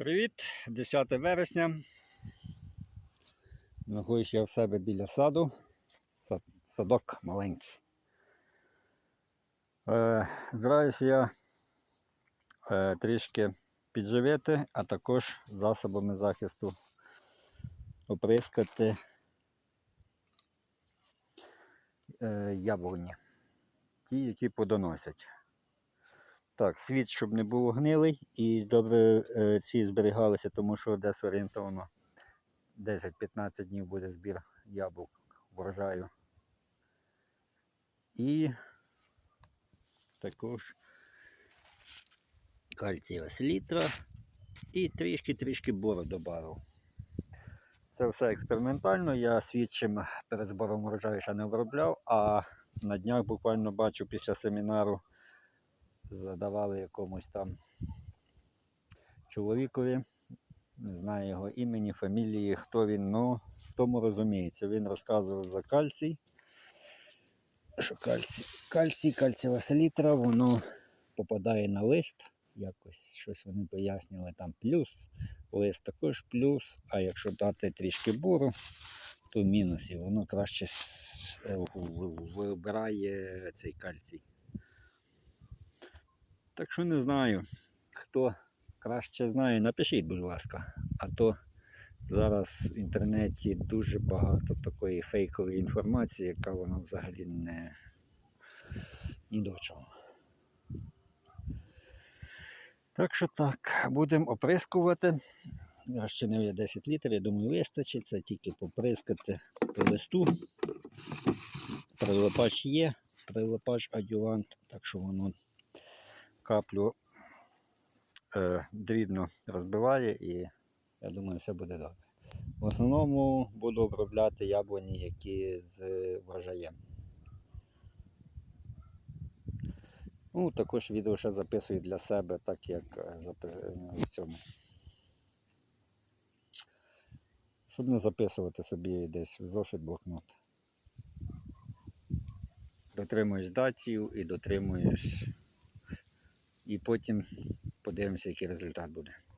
Привіт, 10 вересня. Знаходжусь я в себе біля саду. Садок маленький. Е, збираюся я е, трішки підживити, а також засобами захисту оприскати е, яблуні. Ті, які подоносять. Так, світ, щоб не був гнилий і добре е, ці зберігалися, тому що десь орієнтовно 10-15 днів буде збір яблук врожаю. І також кальцієва селітра і трішки-трішки бору додав. Це все експериментально. Я свідчим перед збором врожаю ще не обробляв, а на днях буквально бачу після семінару задавали якомусь там чоловікові, не знаю його імені, фамілії, хто він, ну в тому розуміється. Він розказував за кальцій. Що кальцій, кальцій, кальцієва селітра, воно попадає на лист. Якось щось вони пояснювали там плюс, лист також плюс, а якщо дати трішки буру, то мінус, і воно краще е, вибирає цей кальцій. Так що не знаю, хто краще знає, напишіть, будь ласка. А то зараз в інтернеті дуже багато такої фейкової інформації, яка вона взагалі не ні до чого. Так що так, будемо оприскувати. Розчинив я 10 літрів, я думаю, вистачить. Це тільки поприскати по листу. Прилипач є, прилипач адювант, так що воно каплю е, дрібно розбиває і я думаю, все буде добре. В основному буду обробляти яблуні, які з врожаєм. Ну, також відео ще записую для себе, так як е, в цьому. Щоб не записувати собі десь в зошит блокнот. Дотримуюсь датів і дотримуюсь і потім подивимося, який результат буде.